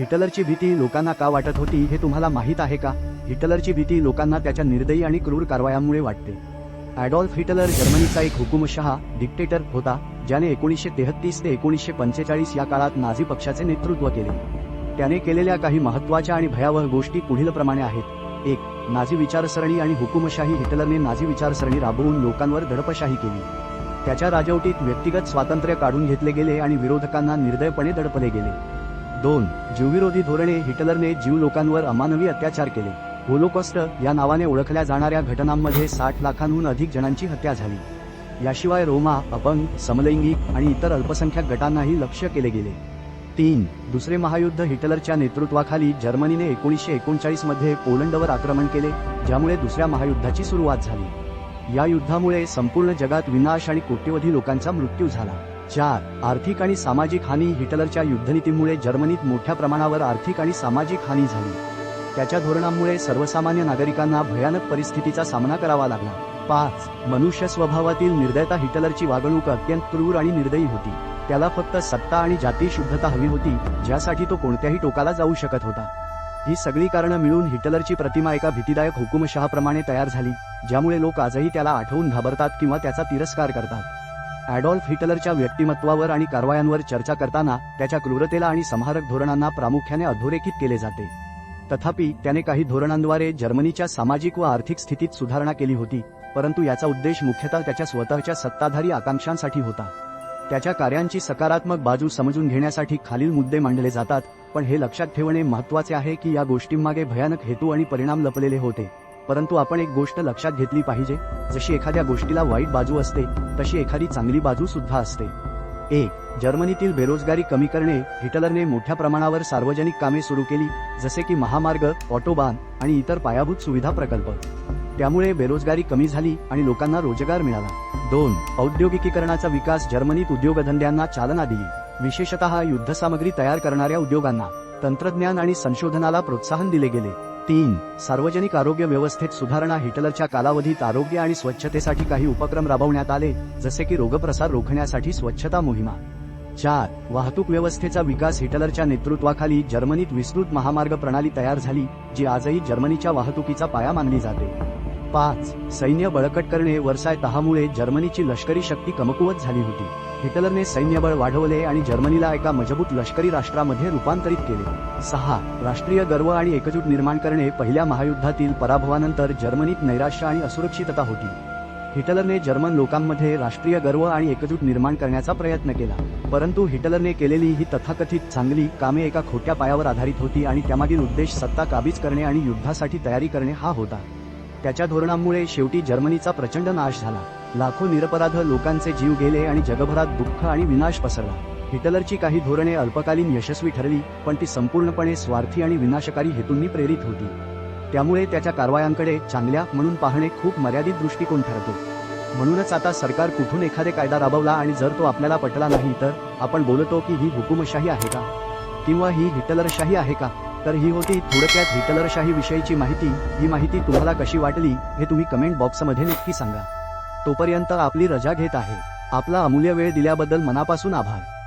हिटलरची भीती लोकांना का वाटत होती हे तुम्हाला माहीत आहे का? हिटलरची भीती लोकांना त्याच्या निर्दयी आणि क्रूर कारवायांमुळे वाटते. ॲडॉल्फ हिटलर जर्मनीचा एक हुकुमशहा डिक्टेटर होता ज्याने एकोणीसशे तेहतीस ते एकोणीसशे पंचेचाळीस या काळात नाझी पक्षाचे नेतृत्व केले. त्याने केलेल्या काही महत्त्वाच्या आणि भयावह गोष्टी पुढीलप्रमाणे आहेत. एक नाझी विचारसरणी आणि हुकुमशाही हिटलरने नाझी विचारसरणी राबवून लोकांवर दडपशाही केली. त्याच्या राजवटीत व्यक्तिगत स्वातंत्र्य काढून घेतले गेले आणि विरोधकांना निर्दयपणे दडपले गेले. दोन जीवविरोधी धोरणे हिटलरने जीव लोकांवर अमानवी अत्याचार केले. होलोकॉस्ट या नावाने ओळखल्या जाणाऱ्या घटनांमध्ये साठ लाखांहून अधिक जणांची हत्या झाली. याशिवाय रोमा अपंग समलैंगिक आणि इतर अल्पसंख्याक गटांनाही लक्ष्य केले गेले. तीन दुसरे महायुद्ध हिटलरच्या नेतृत्वाखाली जर्मनीने एकोणीसशे एकोणचाळीसमध्ये पोलंडवर आक्रमण केले ज्यामुळे दुसऱ्या महायुद्धाची सुरुवात झाली. या युद्धामुळे संपूर्ण जगात विनाश आणि कोट्यवधी लोकांचा मृत्यू झाला. चार आर्थिक आणि सामाजिक हानी हिटलरच्या युद्धनीतीमुळे जर्मनीत मोठ्या प्रमाणावर आर्थिक आणि सामाजिक हानी झाली. त्याच्या धोरणांमुळे सर्वसामान्य नागरिकांना भयानक परिस्थितीचा सामना करावा लागला. पाच मनुष्य स्वभावातील निर्दयता हिटलरची वागणूक अत्यंत क्रूर आणि निर्दयी होती. त्याला फक्त सत्ता आणि जाती शुद्धता हवी होती ज्यासाठी तो कोणत्याही टोकाला जाऊ शकत होता. ही सगळी कारणं मिळून हिटलरची प्रतिमा एका भीतीदायक हुकुमशहाप्रमाणे तयार झाली ज्यामुळे लोक आजही त्याला आठवून घाबरतात किंवा त्याचा तिरस्कार करतात. ॲडॉल्फ हिटलरच्या व्यक्तिमत्वावर आणि कारवायांवर चर्चा करताना त्याच्या क्रूरतेला आणि संहारक धोरणांना प्रामुख्याने अधोरेखित केले जाते. तथापि त्याने काही धोरणांद्वारे जर्मनीच्या सामाजिक व आर्थिक स्थितीत सुधारणा केली होती परंतु याचा उद्देश मुख्यतः त्याच्या स्वतःच्या सत्ताधारी आकांक्षांसाठी होता. त्याच्या कार्यांची सकारात्मक बाजू समजून घेण्यासाठी खालील मुद्दे मांडले जातात पण हे लक्षात ठेवणे महत्त्वाचे आहे की या गोष्टींमागे भयानक हेतू आणि परिणाम लपलेले होते. परंतु आपण एक गोष्ट लक्षात घेतली पाहिजे जशी एखाद्या गोष्टीला वाईट बाजू असते तशी एखादी चांगली बाजू सुद्धा असते. एक जर्मनीतील बेरोजगारी कमी करणे हिटलरने मोठ्या प्रमाणावर सार्वजनिक कामे सुरू केली जसे की महामार्ग ऑटोबान आणि इतर पायाभूत सुविधा प्रकल्प. त्यामुळे बेरोजगारी कमी झाली आणि लोकांना रोजगार मिळाला. दोन औद्योगिकीकरणाचा विकास जर्मनीत उद्योगधंद्यांना चालना दिली. विशेषतः युद्धसामग्री तयार करणाऱ्या उद्योगांना तंत्रज्ञान आणि संशोधनाला प्रोत्साहन दिले गेले. तीन. सार्वजनिक आरोग्य व्यवस्थेत सुधारणा हिटलरच्या कालावधीत आरोग्य आणि स्वच्छतेसाठी काही उपक्रम राबवण्यात आले जसे की रोगप्रसार रोखण्यासाठी स्वच्छता मोहिमा. चार. वाहतूक व्यवस्थेचा विकास हिटलरच्या नेतृत्वाखाली जर्मनीत विस्तृत महामार्ग प्रणाली तयार झाली जी आजही जर्मनीच्या वाहतुकीचा पाया मानली जाते. पाच. सैन्य बळकट करणे. वरसाय तहामुळे जर्मनीची लष्करी शक्ती कमकुवत झाली होती. हिटलरने सैन्यबळ वाढवले आणि जर्मनीला एका मजबूत लष्करी राष्ट्रामध्ये रूपांतरित केले. सहा. राष्ट्रीय गर्व आणि एकजूट निर्माण करणे. पहिल्या महायुद्धातील पराभवानंतर जर्मनीत नैराश्य आणि असुरक्षितता होती. हिटलरने जर्मन लोकांमध्ये राष्ट्रीय गर्व आणि एकजूट निर्माण करण्याचा प्रयत्न केला. परंतु हिटलरने केलेली ही तथाकथित चांगली कामे एका खोट्या पायावर आधारित होती आणि त्यामागील उद्देश सत्ता काबीज करणे आणि युद्धासाठी तयारी करणे हा होता. त्याच्या धोरणांमुळे शेवटी जर्मनीचा प्रचंड नाश झाला. लाखो निरपराध लोकांचे जीव गेले आणि जगभरात दुःख आणि विनाश पसरला. हिटलरची काही धोरणे अल्पकालीन यशस्वी ठरली पण ती संपूर्णपणे स्वार्थी आणि विनाशकारी हेतूंनी प्रेरित होती. त्यामुळे त्याच्या कारवायांकडे चांगल्या म्हणून पाहणे खूप मर्यादित दृष्टिकोन ठरतो. म्हणूनच आता सरकार कुठून एखादे कायदा राबवला आणि जर तो आपल्याला पटला नाही तर आपण बोलतो की ही हुकुमशाही आहे का? किंवा ही हिटलरशाही आहे का? तर ही होती थोडक्यात हिटलरशाही विषयीची माहिती. ही माहिती तुम्हाला कशी वाटली हे तुम्ही कमेंट बॉक्समध्ये नक्की सांगा. तोपर्यंत आपली रजा घेत आहे. आपला अमूल्य वेळ दिल्याबद्दल मनापासून आभार.